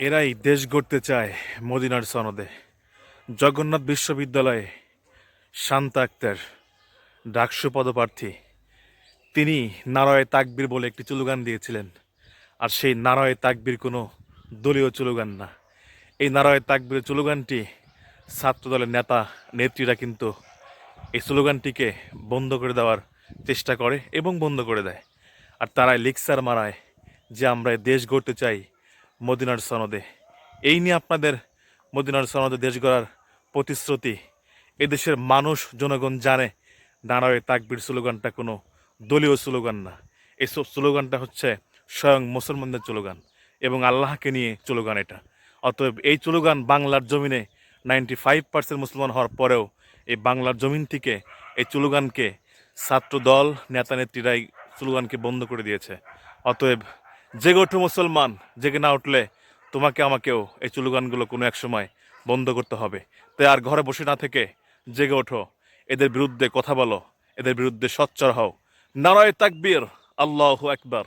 এরাই দেশ গড়তে চায় মদিনার সনদে। জগন্নাথ বিশ্ববিদ্যালয়ে শান্তা আক্তার, ডাকসু পদপ্রার্থী। তিনি নারয়ে তাকবীর বলে একটি চুলোগান দিয়েছিলেন। আর সেই নারয়ে তাকবীর কোনো দলীয় চুলোগান না। এই নারয়ে তাকবীর চুলোগানটি ছাত্রদলের নেতা, নেত্রীরা কিন্তু এই স্লোগানটিকে বন্ধ করে দেওয়ার চেষ্টা করে এবং বন্ধ করে দেয়। আর তারাই লিকসার মারায় যে আমরা দেশ গড়তে চাই মদিনার সনদে। এই নিয়ে আপনাদের মদিনার সনদে দেশ গড়ার প্রতিশ্রুতি। এদেশের মানুষ, জনগণ জানে নারায় তাকবির স্লোগানটা কোনো দলীয় স্লোগান না। এই স্লোগানটা হচ্ছে স্বয়ং মুসলমানদের স্লোগান এবং আল্লাহকে নিয়ে স্লোগান এটা। অতএব এই স্লোগান বাংলার জমিনে নাইনটি ফাইভ পার্সেন্ট মুসলমান হওয়ার পরেও এই বাংলার জমিন থেকে এই স্লোগানকে ছাত্র দল নেতা নেত্রীরাই স্লোগানকে বন্ধ করে দিয়েছে। অতএব জেগে ওঠো মুসলমান, জেগে না উঠলে তোমাকে আমাকেও এই চুলুগানগুলো কোনো এক সময় বন্ধ করতে হবে। তাই আর ঘরে বসে না থেকে জেগে ওঠো। এদের বিরুদ্ধে কথা বলো, এদের বিরুদ্ধে সচ্চর হও। নারায় তাকবীর, আল্লাহ একবার